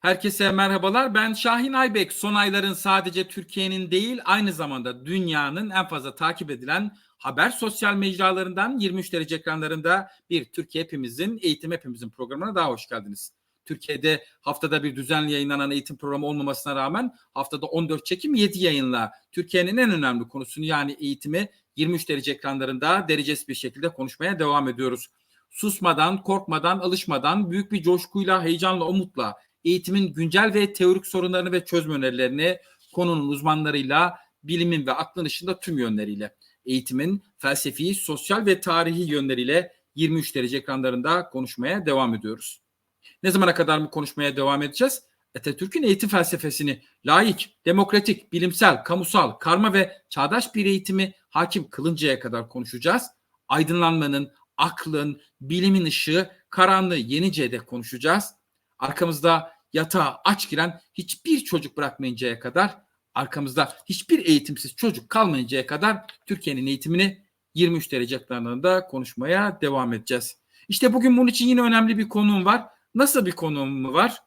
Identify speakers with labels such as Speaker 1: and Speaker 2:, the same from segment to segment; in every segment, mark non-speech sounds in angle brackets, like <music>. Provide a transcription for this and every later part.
Speaker 1: Herkese merhabalar. Ben Şahin Aybek. Son ayların sadece Türkiye'nin değil aynı zamanda dünyanın en fazla takip edilen haber sosyal mecralarından 23 derece ekranlarında bir Türkiye Hepimizin Eğitim Hepimizin programına daha hoş geldiniz. Türkiye'de haftada bir düzenli yayınlanan eğitim programı olmamasına rağmen haftada 14 çekim 7 yayınla Türkiye'nin en önemli konusunu yani eğitimi 23 derece ekranlarında derecesi bir şekilde konuşmaya devam ediyoruz. Susmadan, korkmadan, alışmadan, büyük bir coşkuyla, heyecanla, umutla eğitimin güncel ve teorik sorunlarını ve çözüm önerilerini konunun uzmanlarıyla, bilimin ve aklın ışığında tüm yönleriyle, eğitimin felsefi, sosyal ve tarihi yönleriyle 23 derece ekranlarında konuşmaya devam ediyoruz. Ne zamana kadar mı konuşmaya devam edeceğiz? Atatürk'ün eğitim felsefesini layık, demokratik, bilimsel, kamusal, karma ve çağdaş bir eğitimi hakim kılıncaya kadar konuşacağız. Aydınlanmanın, aklın, bilimin ışığı, karanlığı yeniceye dek konuşacağız. Arkamızda yatağa aç giren hiçbir çocuk bırakmayıncaya kadar, arkamızda hiçbir eğitimsiz çocuk kalmayıncaya kadar Türkiye'nin eğitimini 23 derece ekranlarında konuşmaya devam edeceğiz. İşte bugün bunun için yine önemli bir konuğum var. Nasıl bir konuğum var?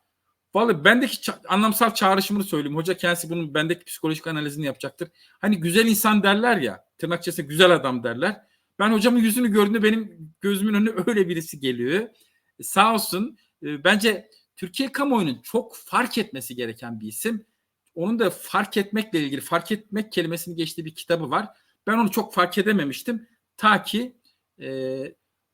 Speaker 1: Vallahi bendeki ça- anlamsal çağrışımını söyleyeyim. Hoca kendisi bunun bendeki psikolojik analizini yapacaktır. Hani güzel insan derler ya, tırnak içerisinde güzel adam derler. Ben hocamın yüzünü gördüğümde benim gözümün önüne <laughs> öyle birisi geliyor. E, sağ olsun. E, bence Türkiye kamuoyunun çok fark etmesi gereken bir isim. Onun da fark etmekle ilgili, fark etmek kelimesini geçtiği bir kitabı var. Ben onu çok fark edememiştim. Ta ki e,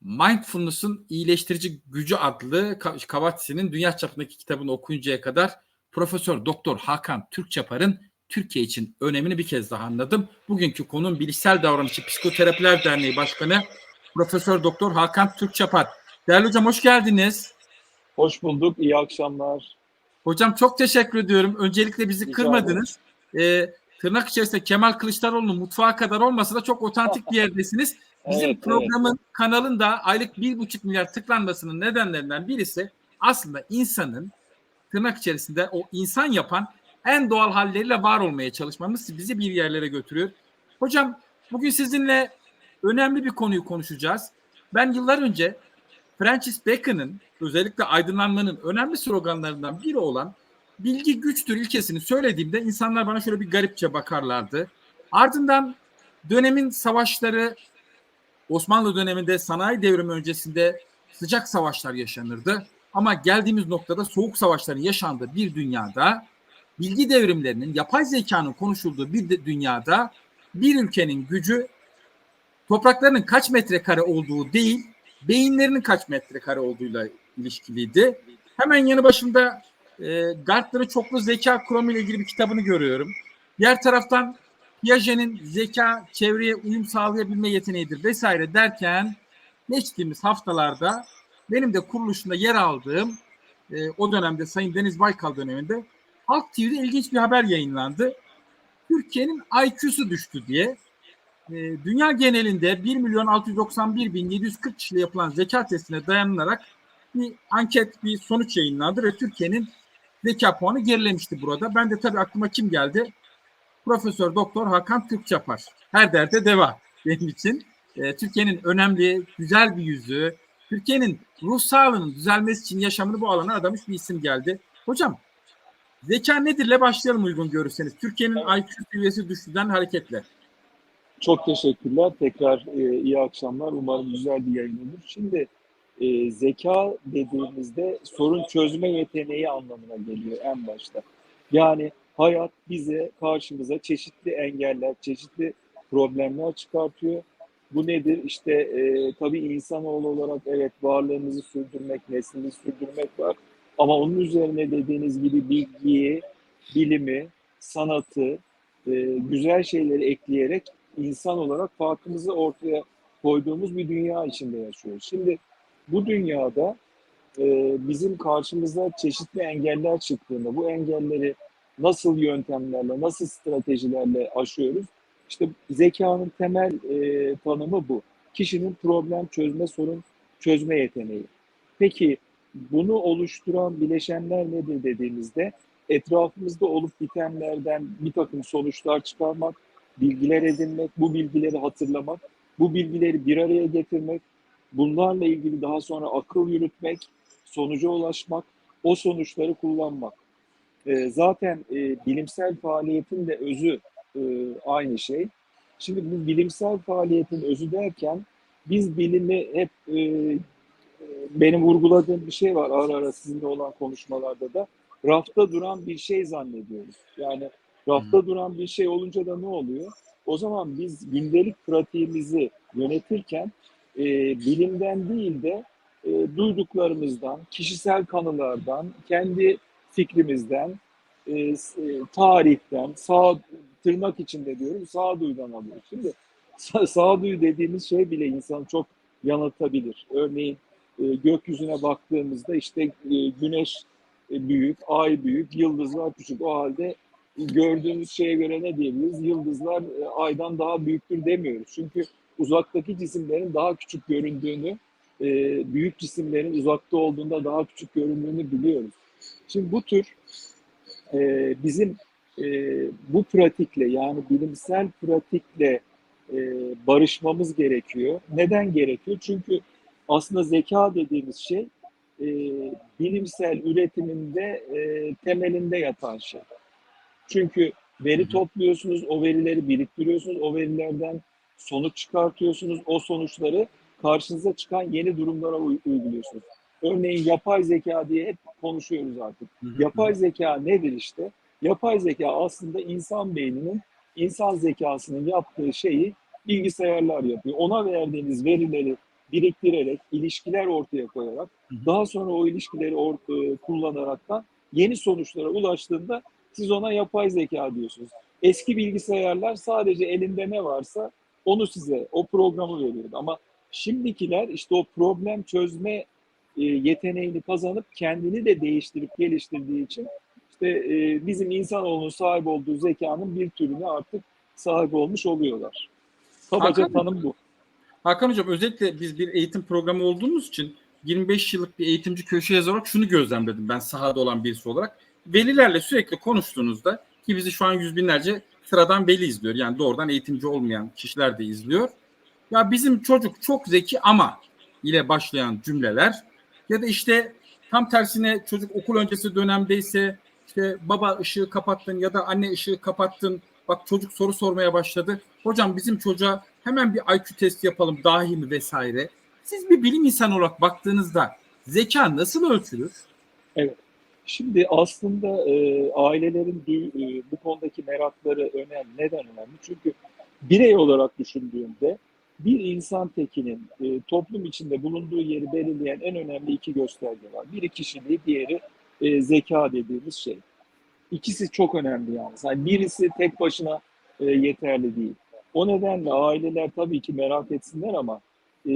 Speaker 1: Mindfulness'ın iyileştirici gücü adlı Kavatsi'nin dünya çapındaki kitabını okuyuncaya kadar Profesör Doktor Hakan Türkçapar'ın Türkiye için önemini bir kez daha anladım. Bugünkü konum Bilişsel Davranışçı Psikoterapiler Derneği Başkanı Profesör Doktor Hakan Türkçapar. Değerli hocam hoş geldiniz.
Speaker 2: Hoş bulduk. İyi akşamlar.
Speaker 1: Hocam çok teşekkür ediyorum. Öncelikle bizi
Speaker 2: Rica
Speaker 1: kırmadınız. Ee, tırnak içerisinde Kemal Kılıçdaroğlu'nun mutfağı kadar olmasa da çok otantik bir yerdesiniz. Bizim
Speaker 2: Evet,
Speaker 1: programın kanalında aylık bir buçuk milyar tıklanmasının nedenlerinden birisi aslında insanın tırnak içerisinde o insan yapan en doğal halleriyle var olmaya çalışmamız bizi bir yerlere götürüyor. Hocam bugün sizinle önemli bir konuyu konuşacağız. Ben yıllar önce Francis Bacon'ın özellikle aydınlanmanın önemli sloganlarından biri olan bilgi güçtür ilkesini söylediğimde insanlar bana şöyle bir garipçe bakarlardı. Ardından dönemin savaşları Osmanlı döneminde sanayi devrimi öncesinde sıcak savaşlar yaşanırdı. Ama geldiğimiz noktada soğuk savaşların yaşandığı bir dünyada bilgi devrimlerinin, yapay zekanın konuşulduğu bir dünyada bir ülkenin gücü topraklarının kaç metrekare olduğu değil, beyinlerinin kaç metrekare olduğuyla ilişkiliydi. Hemen yanı başında e, Gartner'ın çoklu zeka kuramı ile ilgili bir kitabını görüyorum. Diğer taraftan Piaget'in zeka çevreye uyum sağlayabilme yeteneğidir vesaire derken geçtiğimiz haftalarda benim de kuruluşunda yer aldığım e, o dönemde Sayın Deniz Baykal döneminde Halk TV'de ilginç bir haber yayınlandı. Türkiye'nin IQ'su düştü diye. E, dünya genelinde 1 milyon 691 bin 740 kişiyle yapılan zeka testine dayanılarak bir anket, bir sonuç yayınlandı ve Türkiye'nin zeka puanı gerilemişti burada. Ben de tabii aklıma kim geldi? Profesör Doktor Hakan Türkçapar. Her derde deva benim için. E, Türkiye'nin önemli, güzel bir yüzü, Türkiye'nin ruh sağlığının düzelmesi için yaşamını bu alana adamış bir isim geldi. Hocam zeka nedirle başlayalım uygun görürseniz. Türkiye'nin IQ seviyesi düştüden hareketle.
Speaker 2: Çok teşekkürler. Tekrar e, iyi akşamlar. Umarım güzel bir yayın olur. Şimdi e, zeka dediğimizde sorun çözme yeteneği anlamına geliyor en başta. Yani hayat bize karşımıza çeşitli engeller, çeşitli problemler çıkartıyor. Bu nedir? İşte e, tabii insanoğlu olarak evet varlığımızı sürdürmek, neslimizi sürdürmek var. Ama onun üzerine dediğiniz gibi bilgiyi, bilimi, sanatı, e, güzel şeyleri ekleyerek insan olarak farkımızı ortaya koyduğumuz bir dünya içinde yaşıyoruz. Şimdi bu dünyada e, bizim karşımıza çeşitli engeller çıktığında bu engelleri nasıl yöntemlerle, nasıl stratejilerle aşıyoruz? İşte zekanın temel e, tanımı bu. Kişinin problem çözme, sorun çözme yeteneği. Peki bunu oluşturan bileşenler nedir dediğimizde etrafımızda olup bitenlerden bir takım sonuçlar çıkarmak, bilgiler edinmek, bu bilgileri hatırlamak, bu bilgileri bir araya getirmek, bunlarla ilgili daha sonra akıl yürütmek, sonuca ulaşmak, o sonuçları kullanmak. E, zaten e, bilimsel faaliyetin de özü e, aynı şey. Şimdi bu bilimsel faaliyetin özü derken biz bilimi hep e, e, benim vurguladığım bir şey var ara ara sizinle olan konuşmalarda da rafta duran bir şey zannediyoruz. Yani rafta duran bir şey olunca da ne oluyor? O zaman biz gündelik pratiğimizi yönetirken e, bilimden değil de e, duyduklarımızdan, kişisel kanılardan, kendi fikrimizden, e, e, tarihten, sağ tırnak içinde diyorum sağduyudan alıyoruz. Şimdi sa- sağduyu dediğimiz şey bile insanı çok yanıltabilir. Örneğin e, gökyüzüne baktığımızda işte e, güneş e, büyük, ay büyük, yıldızlar küçük. O halde gördüğümüz şeye göre ne diyebiliriz? Yıldızlar e, aydan daha büyüktür demiyoruz. Çünkü uzaktaki cisimlerin daha küçük göründüğünü, e, büyük cisimlerin uzakta olduğunda daha küçük göründüğünü biliyoruz. Şimdi bu tür e, bizim bu pratikle yani bilimsel pratikle barışmamız gerekiyor. Neden gerekiyor? Çünkü aslında zeka dediğimiz şey bilimsel üretiminde temelinde yatan şey. Çünkü veri topluyorsunuz, o verileri biriktiriyorsunuz, o verilerden sonuç çıkartıyorsunuz, o sonuçları karşınıza çıkan yeni durumlara uy- uyguluyorsunuz. Örneğin yapay zeka diye hep konuşuyoruz artık. Yapay zeka nedir işte? Yapay zeka aslında insan beyninin, insan zekasının yaptığı şeyi bilgisayarlar yapıyor. Ona verdiğiniz verileri biriktirerek, ilişkiler ortaya koyarak, daha sonra o ilişkileri or- e, kullanaraktan yeni sonuçlara ulaştığında siz ona yapay zeka diyorsunuz. Eski bilgisayarlar sadece elinde ne varsa onu size, o programı veriyordu. Ama şimdikiler işte o problem çözme e, yeteneğini kazanıp kendini de değiştirip geliştirdiği için işte e, bizim insanoğlunun sahip olduğu zekanın bir türüne artık sahip olmuş oluyorlar. Kabaca
Speaker 1: Hakan-
Speaker 2: tanım bu.
Speaker 1: Hakan Hocam özellikle biz bir eğitim programı olduğumuz için 25 yıllık bir eğitimci köşe yazar olarak şunu gözlemledim ben sahada olan birisi olarak. Velilerle sürekli konuştuğunuzda ki bizi şu an yüz binlerce sıradan veli izliyor. Yani doğrudan eğitimci olmayan kişiler de izliyor. Ya bizim çocuk çok zeki ama ile başlayan cümleler ya da işte tam tersine çocuk okul öncesi dönemdeyse işte baba ışığı kapattın ya da anne ışığı kapattın. Bak çocuk soru sormaya başladı. Hocam bizim çocuğa hemen bir IQ testi yapalım dahi mi vesaire. Siz bir bilim insanı olarak baktığınızda zeka nasıl ölçülür?
Speaker 2: Şimdi aslında e, ailelerin duy- e, bu konudaki merakları önemli. Neden önemli? Çünkü birey olarak düşündüğümde bir insan tekinin e, toplum içinde bulunduğu yeri belirleyen en önemli iki gösterge var. Biri kişiliği, diğeri e, zeka dediğimiz şey. İkisi çok önemli yani. yani birisi tek başına e, yeterli değil. O nedenle aileler tabii ki merak etsinler ama e,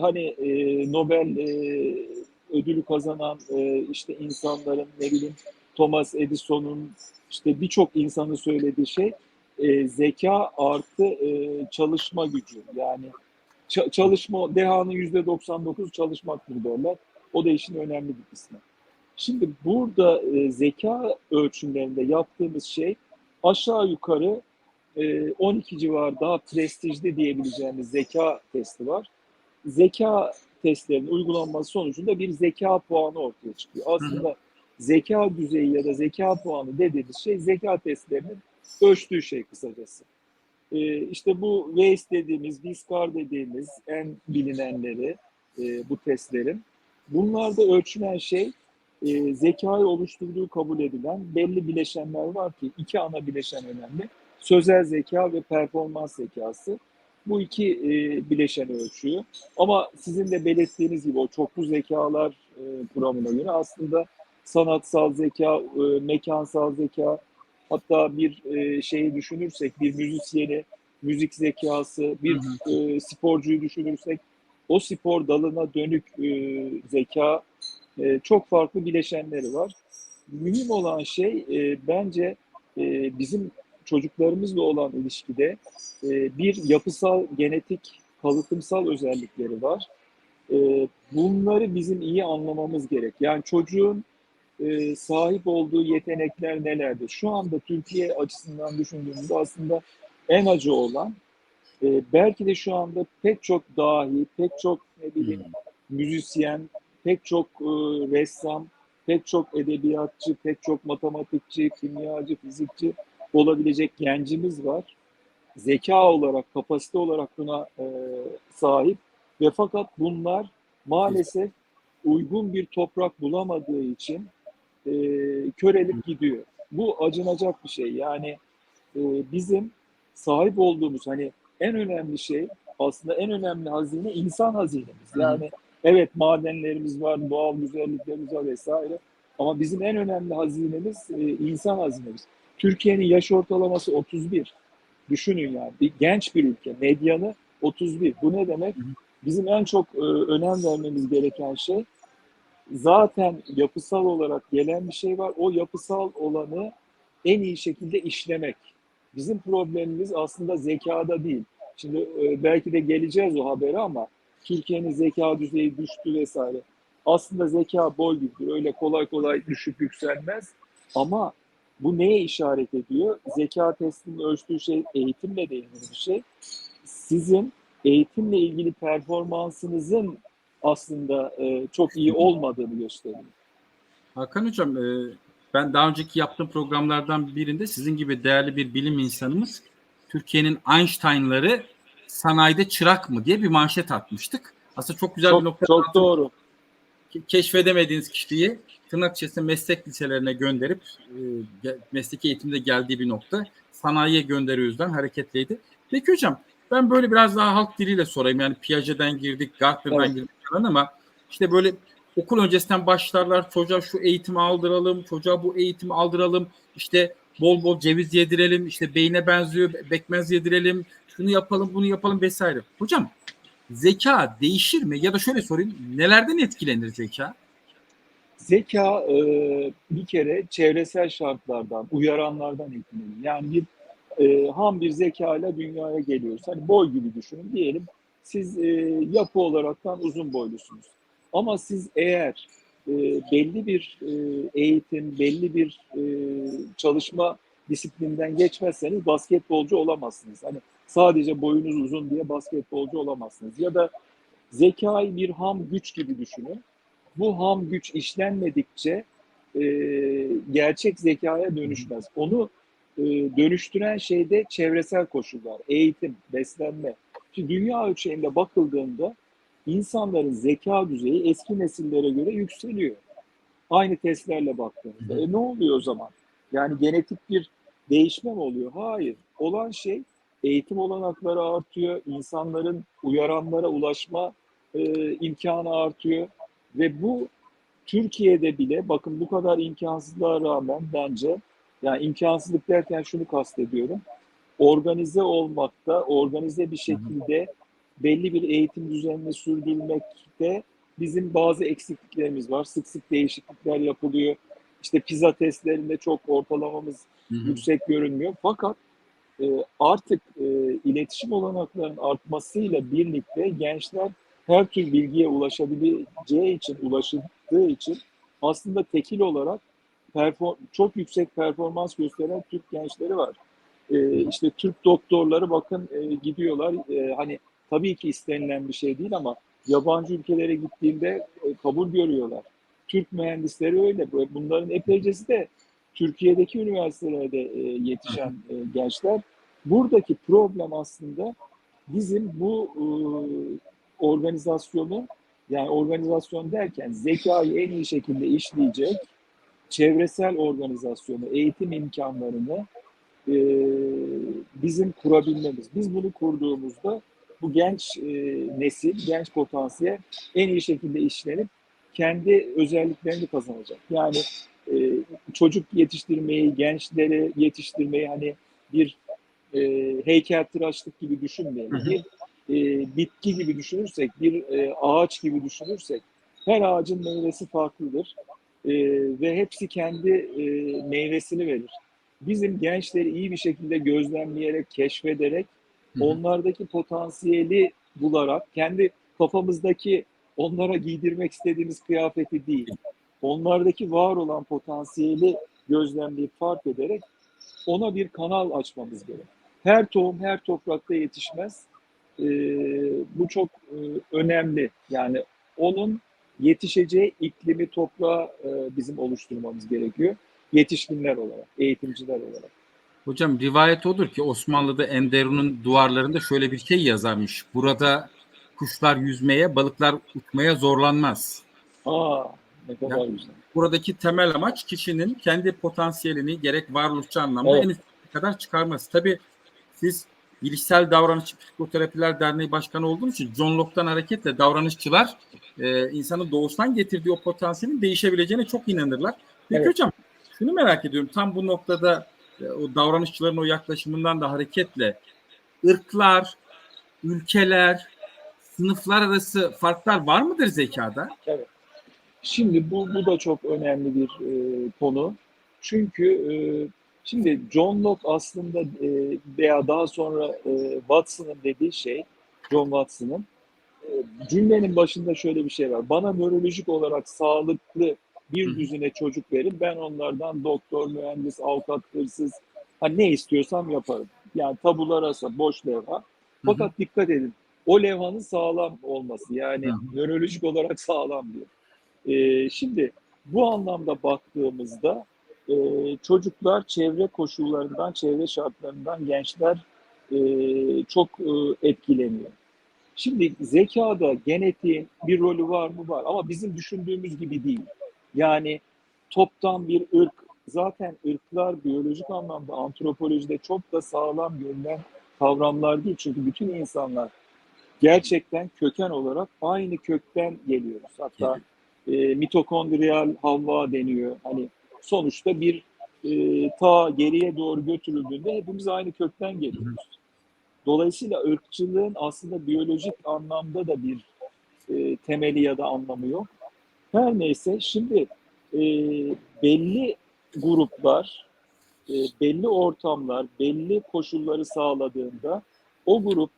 Speaker 2: hani e, Nobel e, ödülü kazanan e, işte insanların ne bileyim Thomas Edison'un işte birçok insanın söylediği şey e, zeka artı e, çalışma gücü. Yani ça- çalışma dehanın yüzde 99 çalışmaktır derler. O da işin önemli bir kısmı. Şimdi burada e, zeka ölçümlerinde yaptığımız şey aşağı yukarı e, 12 civar daha prestijli diyebileceğimiz zeka testi var. Zeka testlerinin uygulanması sonucunda bir zeka puanı ortaya çıkıyor. Aslında zeka düzeyi ya da zeka puanı dediğimiz şey zeka testlerinin ölçtüğü şey kısacası. Ee, işte bu WAIS dediğimiz, VISCAR dediğimiz en bilinenleri e, bu testlerin. Bunlarda ölçülen şey e, zekayı oluşturduğu kabul edilen belli bileşenler var ki iki ana bileşen önemli. Sözel zeka ve performans zekası. Bu iki e, bileşeni ölçüyor. Ama sizin de belirttiğiniz gibi o çoklu zekalar e, kuramına göre aslında sanatsal zeka, e, mekansal zeka, hatta bir e, şeyi düşünürsek, bir müzisyeni, müzik zekası, bir e, sporcuyu düşünürsek, o spor dalına dönük e, zeka e, çok farklı bileşenleri var. Mühim olan şey e, bence e, bizim çocuklarımızla olan ilişkide e, bir yapısal, genetik, kalıtımsal özellikleri var. E, bunları bizim iyi anlamamız gerek. Yani çocuğun e, sahip olduğu yetenekler nelerdir? Şu anda Türkiye açısından düşündüğümüzde aslında en acı olan e, belki de şu anda pek çok dahi, pek çok ne bileyim müzisyen, pek çok e, ressam pek çok edebiyatçı, pek çok matematikçi, kimyacı, fizikçi olabilecek gencimiz var. Zeka olarak, kapasite olarak buna e, sahip ve fakat bunlar maalesef uygun bir toprak bulamadığı için e, körelip gidiyor. Bu acınacak bir şey. Yani e, bizim sahip olduğumuz hani en önemli şey aslında en önemli hazine insan hazinemiz. Yani evet madenlerimiz var, doğal güzelliklerimiz var vesaire. Ama bizim en önemli hazinemiz e, insan hazinemiz. Türkiye'nin yaş ortalaması 31. Düşünün yani bir genç bir ülke. Medyanı 31. Bu ne demek? Bizim en çok e, önem vermemiz gereken şey zaten yapısal olarak gelen bir şey var. O yapısal olanı en iyi şekilde işlemek. Bizim problemimiz aslında zekada değil. Şimdi e, belki de geleceğiz o habere ama Türkiye'nin zeka düzeyi düştü vesaire. Aslında zeka boy gibidir. Öyle kolay kolay düşüp yükselmez. Ama bu neye işaret ediyor? Zeka testinin ölçtüğü şey eğitimle de ilgili bir şey. Sizin eğitimle ilgili performansınızın aslında e, çok iyi olmadığını gösteriyor.
Speaker 1: Hakan Hocam e, ben daha önceki yaptığım programlardan birinde sizin gibi değerli bir bilim insanımız Türkiye'nin Einstein'ları sanayide çırak mı diye bir manşet atmıştık. Aslında çok güzel
Speaker 2: çok,
Speaker 1: bir nokta.
Speaker 2: Çok doğru.
Speaker 1: Keşfedemediğiniz kişiyi tırnak içerisinde meslek liselerine gönderip e, mesleki eğitimde geldiği bir nokta sanayiye gönderiyoruzdan hareketliydi. Peki hocam ben böyle biraz daha halk diliyle sorayım. Yani Piaget'den girdik, Gartner'dan
Speaker 2: Evet.
Speaker 1: girdik falan ama işte böyle okul öncesinden başlarlar. Çocuğa şu eğitimi aldıralım, çocuğa bu eğitimi aldıralım. İşte bol bol ceviz yedirelim, işte beyne benziyor, be- bekmez yedirelim. Şunu yapalım, bunu yapalım vesaire. Hocam zeka değişir mi? Ya da şöyle sorayım, nelerden etkilenir zeka?
Speaker 2: Zeka e, bir kere çevresel şartlardan, uyaranlardan etkilenir. Yani bir e, ham bir zekayla dünyaya geliyoruz. Hani boy gibi düşünün. Diyelim siz e, yapı olaraktan uzun boylusunuz. Ama siz eğer e, belli bir e, eğitim, belli bir e, çalışma disiplinden geçmezseniz basketbolcu olamazsınız. Hani sadece boyunuz uzun diye basketbolcu olamazsınız. Ya da zekayı bir ham güç gibi düşünün. Bu ham güç işlenmedikçe e, gerçek zekaya dönüşmez. Onu e, dönüştüren şey de çevresel koşullar, eğitim, beslenme. Şimdi dünya ölçeğinde bakıldığında insanların zeka düzeyi eski nesillere göre yükseliyor. Aynı testlerle baktığımızda. E ne oluyor o zaman? Yani genetik bir değişme mi oluyor? Hayır. Olan şey eğitim olanakları artıyor, insanların uyaranlara ulaşma e, imkanı artıyor ve bu Türkiye'de bile bakın bu kadar imkansızlığa rağmen bence yani imkansızlık derken şunu kastediyorum. Organize olmakta, organize bir şekilde belli bir eğitim düzenini sürdürmekte bizim bazı eksikliklerimiz var. Sık sık değişiklikler yapılıyor. İşte pizza testlerinde çok ortalamamız yüksek görünmüyor. Fakat e, artık e, iletişim olanaklarının artmasıyla birlikte gençler her tür bilgiye ulaşabileceği için, ulaşıldığı için aslında tekil olarak perform çok yüksek performans gösteren Türk gençleri var. E, işte Türk doktorları bakın e, gidiyorlar. E, hani tabii ki istenilen bir şey değil ama yabancı ülkelere gittiğinde e, kabul görüyorlar. Türk mühendisleri öyle. Bunların epeycesi de Türkiye'deki üniversitelerde e, yetişen e, gençler. Buradaki problem aslında bizim bu e, organizasyonu yani organizasyon derken zekayı en iyi şekilde işleyecek çevresel organizasyonu, eğitim imkanlarını e, bizim kurabilmemiz. Biz bunu kurduğumuzda bu genç e, nesil, genç potansiyel en iyi şekilde işlenip kendi özelliklerini kazanacak. Yani e, çocuk yetiştirmeyi, gençleri yetiştirmeyi hani bir e, heykeltıraşlık gibi
Speaker 1: hı.
Speaker 2: Bir e, bitki gibi düşünürsek, bir e, ağaç gibi düşünürsek her ağacın meyvesi farklıdır E, ve hepsi kendi e, meyvesini verir. Bizim gençleri iyi bir şekilde gözlemleyerek, keşfederek, onlardaki potansiyeli bularak, kendi kafamızdaki onlara giydirmek istediğimiz kıyafeti değil, onlardaki var olan potansiyeli gözlemleyip fark ederek ona bir kanal açmamız gerek. Her tohum her toprakta yetişmez. Ee, bu çok e, önemli. Yani onun yetişeceği iklimi toprağı e, bizim oluşturmamız gerekiyor. Yetişkinler olarak, eğitimciler olarak.
Speaker 1: Hocam rivayet odur ki Osmanlı'da Enderun'un duvarlarında şöyle bir şey yazarmış. Burada kuşlar yüzmeye, balıklar uçmaya zorlanmaz.
Speaker 2: Aa, ne kadar
Speaker 1: Ya.
Speaker 2: güzel.
Speaker 1: Buradaki temel amaç kişinin kendi potansiyelini gerek varoluşçu anlamda
Speaker 2: Evet.
Speaker 1: en üst kadar çıkarması. Tabii siz Bilişsel Davranışçı Psikoterapiler Derneği Başkanı olduğunuz için John Locke'tan hareketle davranışçılar e, insanın doğuştan getirdiği o potansiyelin değişebileceğine çok inanırlar. Peki
Speaker 2: Evet.
Speaker 1: hocam şunu merak ediyorum tam bu noktada e, o davranışçıların o yaklaşımından da hareketle ırklar, ülkeler, sınıflar arası farklar var mıdır zekada?
Speaker 2: Şimdi bu, bu da çok önemli bir e, konu. Çünkü e, şimdi John Locke aslında e, veya daha sonra e, Watson'ın dediği şey, John Watson'ın e, cümlenin başında şöyle bir şey var. Bana nörolojik olarak sağlıklı bir düzine çocuk verin. Ben onlardan doktor, mühendis, avukat, hırsız ha, ne istiyorsam yaparım. Yani tabula rasa, boş levha. Fakat dikkat edin. O levhanın sağlam olması. Yani
Speaker 1: Hı hı.
Speaker 2: nörolojik olarak sağlam diyor. Ee, şimdi bu anlamda baktığımızda e, çocuklar çevre koşullarından, çevre şartlarından gençler e, çok e, etkileniyor. Şimdi zekada genetiğin bir rolü var mı? Var ama bizim düşündüğümüz gibi değil. Yani toptan bir ırk, zaten ırklar biyolojik anlamda antropolojide çok da sağlam görülen kavramlar değil. Çünkü bütün insanlar gerçekten köken olarak aynı kökten geliyoruz. Hatta e, mitokondriyal havva deniyor. Hani sonuçta bir e, ta geriye doğru götürüldüğünde hepimiz aynı kökten geliyoruz. Dolayısıyla ırkçılığın aslında biyolojik anlamda da bir e, temeli ya da anlamı yok. Her neyse şimdi e, belli gruplar, e, belli ortamlar, belli koşulları sağladığında o grup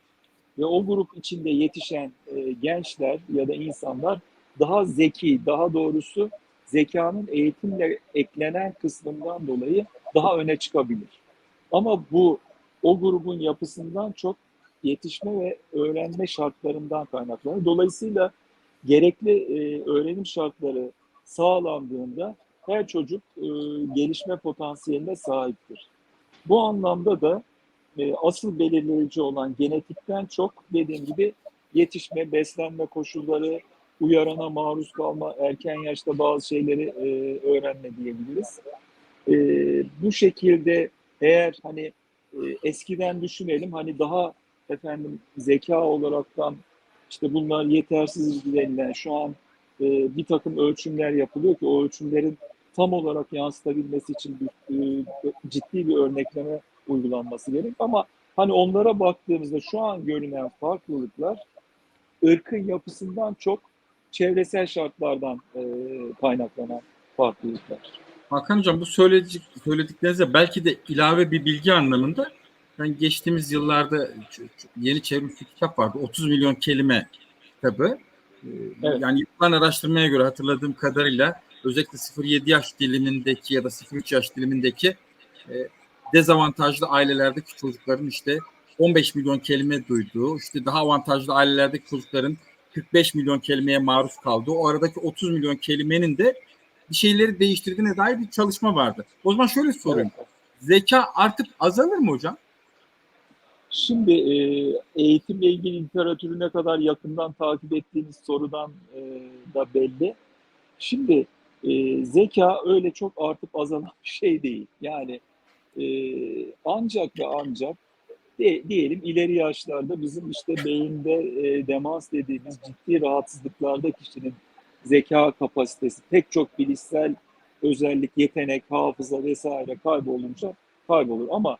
Speaker 2: ve o grup içinde yetişen e, gençler ya da insanlar daha zeki, daha doğrusu zekanın eğitimle eklenen kısmından dolayı daha öne çıkabilir. Ama bu o grubun yapısından çok yetişme ve öğrenme şartlarından kaynaklanır. Dolayısıyla gerekli e, öğrenim şartları sağlandığında her çocuk e, gelişme potansiyeline sahiptir. Bu anlamda da e, asıl belirleyici olan genetikten çok dediğim gibi yetişme, beslenme koşulları, uyarana maruz kalma, erken yaşta bazı şeyleri e, öğrenme diyebiliriz. E, bu şekilde eğer hani e, eskiden düşünelim hani daha efendim zeka olaraktan işte bunlar yetersiz denilen şu an e, bir takım ölçümler yapılıyor ki o ölçümlerin tam olarak yansıtabilmesi için bir, e, ciddi bir örnekleme uygulanması gerek ama hani onlara baktığımızda şu an görünen farklılıklar ırkın yapısından çok çevresel şartlardan e, kaynaklanan farklılıklar.
Speaker 1: Hakan Hocam bu söyledik, söylediklerinize belki de ilave bir bilgi anlamında ben geçtiğimiz yıllarda yeni çevrimçi kitap vardı. 30 milyon kelime kitabı. Ee,
Speaker 2: Evet.
Speaker 1: Yani yapılan araştırmaya göre hatırladığım kadarıyla özellikle 0-7 yaş dilimindeki ya da 0-3 yaş dilimindeki e, dezavantajlı ailelerdeki çocukların işte 15 milyon kelime duyduğu, işte daha avantajlı ailelerdeki çocukların 45 milyon kelimeye maruz kaldığı, o aradaki 30 milyon kelimenin de bir şeyleri değiştirdiğine dair bir çalışma vardı. O zaman şöyle sorayım.
Speaker 2: Evet.
Speaker 1: Zeka artık azalır mı hocam?
Speaker 2: Şimdi e, eğitimle ilgili literatürü ne kadar yakından takip ettiğiniz sorudan e, da belli. Şimdi e, zeka öyle çok artıp azalan bir şey değil. Yani e, ancak ve ancak de, diyelim ileri yaşlarda bizim işte beyinde e, demans dediğimiz ciddi rahatsızlıklarda kişinin zeka kapasitesi pek çok bilişsel özellik, yetenek, hafıza vesaire kaybolunca kaybolur. Ama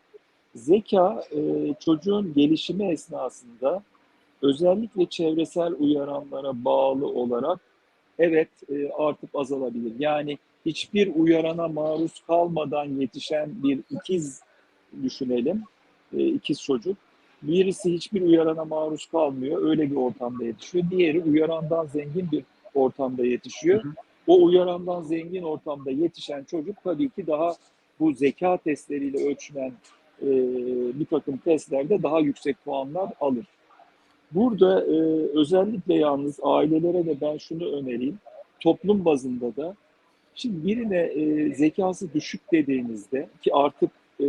Speaker 2: zeka e, çocuğun gelişimi esnasında özellikle çevresel uyaranlara bağlı olarak evet e, artıp azalabilir. Yani hiçbir uyarana maruz kalmadan yetişen bir ikiz düşünelim, e, ikiz çocuk. Birisi hiçbir uyarana maruz kalmıyor, öyle bir ortamda yetişiyor. Diğeri uyarandan zengin bir ortamda yetişiyor.
Speaker 1: Hı hı.
Speaker 2: O uyarandan zengin ortamda yetişen çocuk tabii ki daha bu zeka testleriyle ölçülen e, bir takım testlerde daha yüksek puanlar alır. Burada e, özellikle yalnız ailelere de ben şunu önereyim. Toplum bazında da şimdi birine e, zekası düşük dediğinizde ki artık e,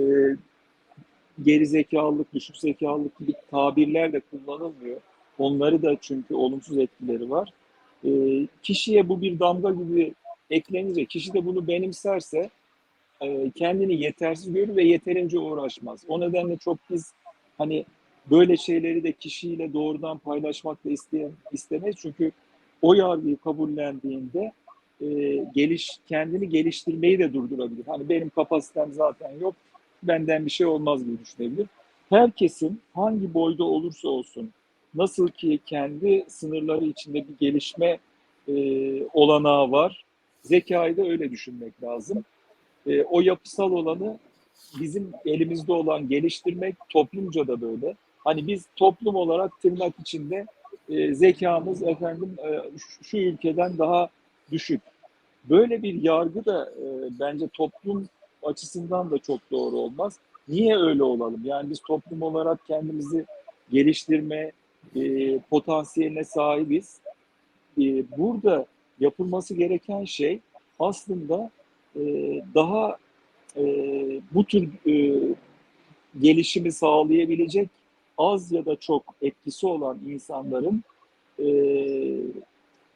Speaker 2: geri zekalılık, düşük zekalılık gibi tabirler de kullanılmıyor. Onları da çünkü olumsuz etkileri var. E, kişiye bu bir damga gibi eklenince, kişi de bunu benimserse e, kendini yetersiz görür ve yeterince uğraşmaz. O nedenle çok biz hani böyle şeyleri de kişiyle doğrudan paylaşmak da isteyen, istemeyiz. Çünkü o yargıyı kabullendiğinde e, geliş kendini geliştirmeyi de durdurabilir. Hani benim kapasitem zaten yok, benden bir şey olmaz gibi düşünebilir. Herkesin hangi boyda olursa olsun, nasıl ki kendi sınırları içinde bir gelişme e, olanağı var, zekayı da öyle düşünmek lazım. E, o yapısal olanı bizim elimizde olan geliştirmek toplumca da böyle. Hani biz toplum olarak tırnak içinde e, zekamız efendim e, şu, şu ülkeden daha düşük. Böyle bir yargı da e, bence toplum açısından da çok doğru olmaz. Niye öyle olalım? Yani biz toplum olarak kendimizi geliştirme e, potansiyeline sahibiz. E, burada yapılması gereken şey aslında e, daha e, bu tür e, gelişimi sağlayabilecek az ya da çok etkisi olan insanların e,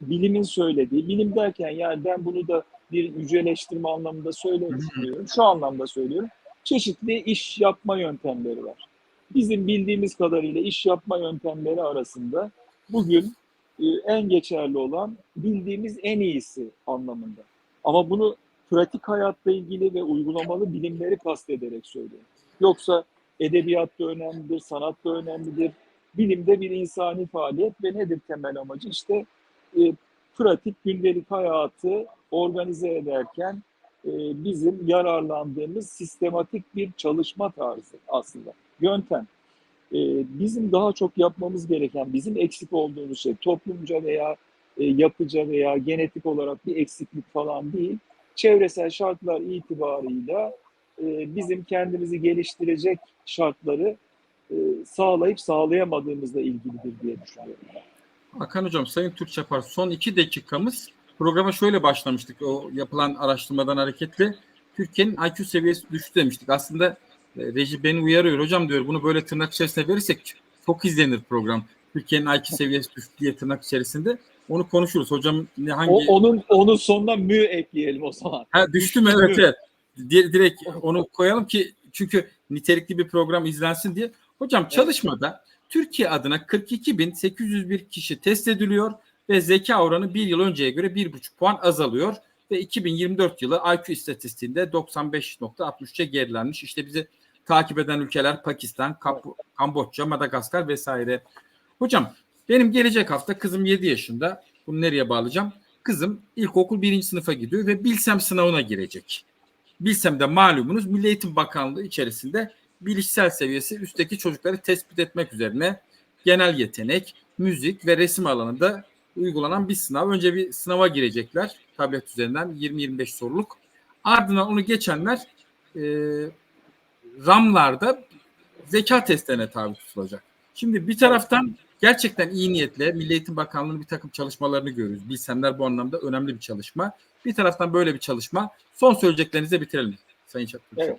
Speaker 2: bilimin söylediği, bilim derken yani ben bunu da bir yüceleştirme anlamında söylemiyorum, şu anlamda söylüyorum. Çeşitli iş yapma yöntemleri var. Bizim bildiğimiz kadarıyla iş yapma yöntemleri arasında bugün e, en geçerli olan bildiğimiz en iyisi anlamında. Ama bunu pratik hayatla ilgili ve uygulamalı bilimleri kastederek söylüyorum. Yoksa edebiyat da önemlidir, sanat da önemlidir. Bilimde bir insani faaliyet ve nedir temel amacı? İşte e, pratik gündelik hayatı organize ederken e, bizim yararlandığımız sistematik bir çalışma tarzı aslında, yöntem. E, bizim daha çok yapmamız gereken, bizim eksik olduğumuz şey toplumca veya e, yapıca veya genetik olarak bir eksiklik falan değil. Çevresel şartlar itibarıyla e, bizim kendimizi geliştirecek şartları e, sağlayıp sağlayamadığımızla ilgilidir diye düşünüyorum.
Speaker 1: Hakan Hocam, Sayın Türkçapar son iki dakikamız programa şöyle başlamıştık o yapılan araştırmadan hareketle. Türkiye'nin IQ seviyesi düştü demiştik. Aslında e, reji beni uyarıyor. Hocam diyor bunu böyle tırnak içerisinde verirsek çok izlenir program. Türkiye'nin IQ seviyesi düştü diye tırnak içerisinde. Onu konuşuruz. Hocam ne hangi...
Speaker 2: O, onun onun sonuna mü ekleyelim o zaman.
Speaker 1: Ha, düştü mü? Evet evet. Direkt onu koyalım ki çünkü nitelikli bir program izlensin diye. Hocam çalışmada Türkiye adına 42.801 kişi test ediliyor ve zeka oranı bir yıl önceye göre 1,5 puan azalıyor ve 2024 yılı IQ istatistiğinde 95.63'e gerilenmiş. İşte bizi takip eden ülkeler Pakistan, Kap- Kamboçya, Madagaskar vesaire. Hocam benim gelecek hafta kızım 7 yaşında. Bunu nereye bağlayacağım? Kızım ilkokul birinci sınıfa gidiyor ve Bilsem sınavına girecek. Bilsem de malumunuz Milli Eğitim Bakanlığı içerisinde bilişsel seviyesi üstteki çocukları tespit etmek üzerine genel yetenek, müzik ve resim alanında uygulanan bir sınav. Önce bir sınava girecekler tablet üzerinden 20-25 soruluk. Ardından onu geçenler e, RAM'larda zeka testlerine tabi tutulacak. Şimdi bir taraftan gerçekten iyi niyetle Milli Eğitim Bakanlığı'nın bir takım çalışmalarını görüyoruz. Bilsemler bu anlamda önemli bir çalışma. Bir taraftan böyle bir çalışma. Son söyleyeceklerinizi bitirelim Sayın Çakır.
Speaker 2: Evet.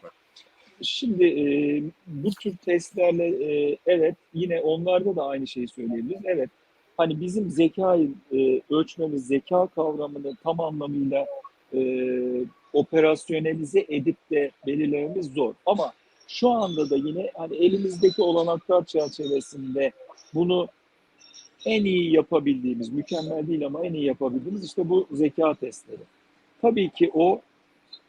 Speaker 2: Şimdi e, bu tür testlerle e, evet yine onlarda da aynı şeyi söyleyebiliriz. Evet hani bizim zekayı e, ölçmemiz, zeka kavramını tam anlamıyla e, operasyonelize edip de belirlememiz zor. Ama şu anda da yine hani elimizdeki olanaklar çerçevesinde bunu en iyi yapabildiğimiz, mükemmel değil ama en iyi yapabildiğimiz işte bu zeka testleri. Tabii ki o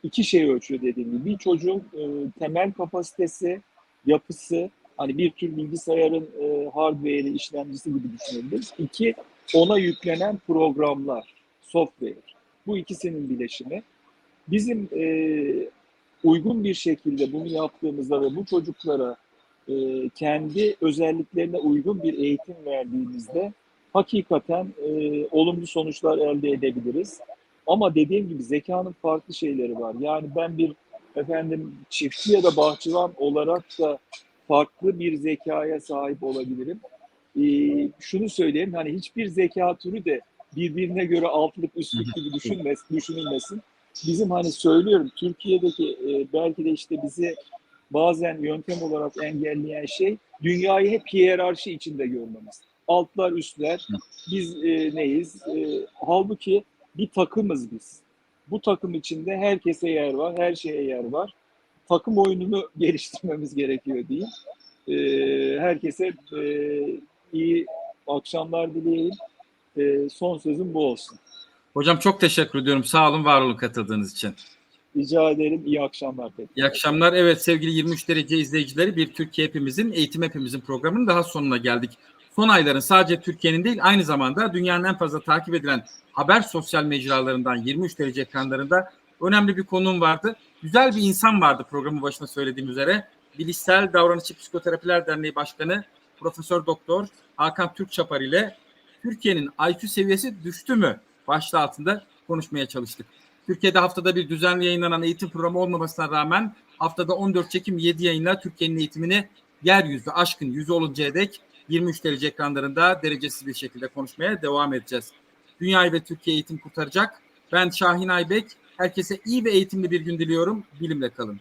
Speaker 2: iki şey ölçüyor dediğim gibi. Bir çocuğun e, temel kapasitesi, yapısı, hani bir tür bilgisayarın e, hardware'i, işlemcisi gibi düşünebiliriz. İki, ona yüklenen programlar, software. Bu ikisinin bileşimi. Bizim e, uygun bir şekilde bunu yaptığımızda ve bu çocuklara e, kendi özelliklerine uygun bir eğitim verdiğimizde hakikaten e, olumlu sonuçlar elde edebiliriz. Ama dediğim gibi zekanın farklı şeyleri var. Yani ben bir efendim çiftçi ya da bahçıvan olarak da farklı bir zekaya sahip olabilirim. Ee, şunu söyleyeyim hani hiçbir zeka türü de birbirine göre altlık üstlük gibi düşünmez, düşünülmesin. Bizim hani söylüyorum Türkiye'deki e, belki de işte bizi bazen yöntem olarak engelleyen şey dünyayı hep hiyerarşi içinde görmemiz. Altlar üstler biz e, neyiz? E, halbuki bir takımız biz. Bu takım içinde herkese yer var, her şeye yer var. Takım oyununu <laughs> geliştirmemiz gerekiyor diyeyim. E, herkese e, iyi akşamlar dileyeyim. E, son sözüm bu olsun.
Speaker 1: Hocam çok teşekkür ediyorum. Sağ olun, var olun katıldığınız için.
Speaker 2: Rica ederim. İyi akşamlar. tekrar.
Speaker 1: İyi akşamlar. Evet sevgili 23 derece izleyicileri bir Türkiye hepimizin, eğitim hepimizin programının daha sonuna geldik. Son ayların sadece Türkiye'nin değil aynı zamanda dünyanın en fazla takip edilen haber sosyal mecralarından 23 derece ekranlarında önemli bir konuğum vardı. Güzel bir insan vardı programın başında söylediğim üzere. Bilişsel Davranışçı Psikoterapiler Derneği Başkanı Profesör Doktor Hakan Türkçapar ile Türkiye'nin IQ seviyesi düştü mü başlığı altında konuşmaya çalıştık. Türkiye'de haftada bir düzenli yayınlanan eğitim programı olmamasına rağmen haftada 14 çekim 7 yayınla Türkiye'nin eğitimini yeryüzü aşkın yüzü oluncaya dek 23 derece ekranlarında derecesiz bir şekilde konuşmaya devam edeceğiz. Dünyayı ve Türkiye eğitim kurtaracak. Ben Şahin Aybek. Herkese iyi ve eğitimli bir gün diliyorum. Bilimle kalın.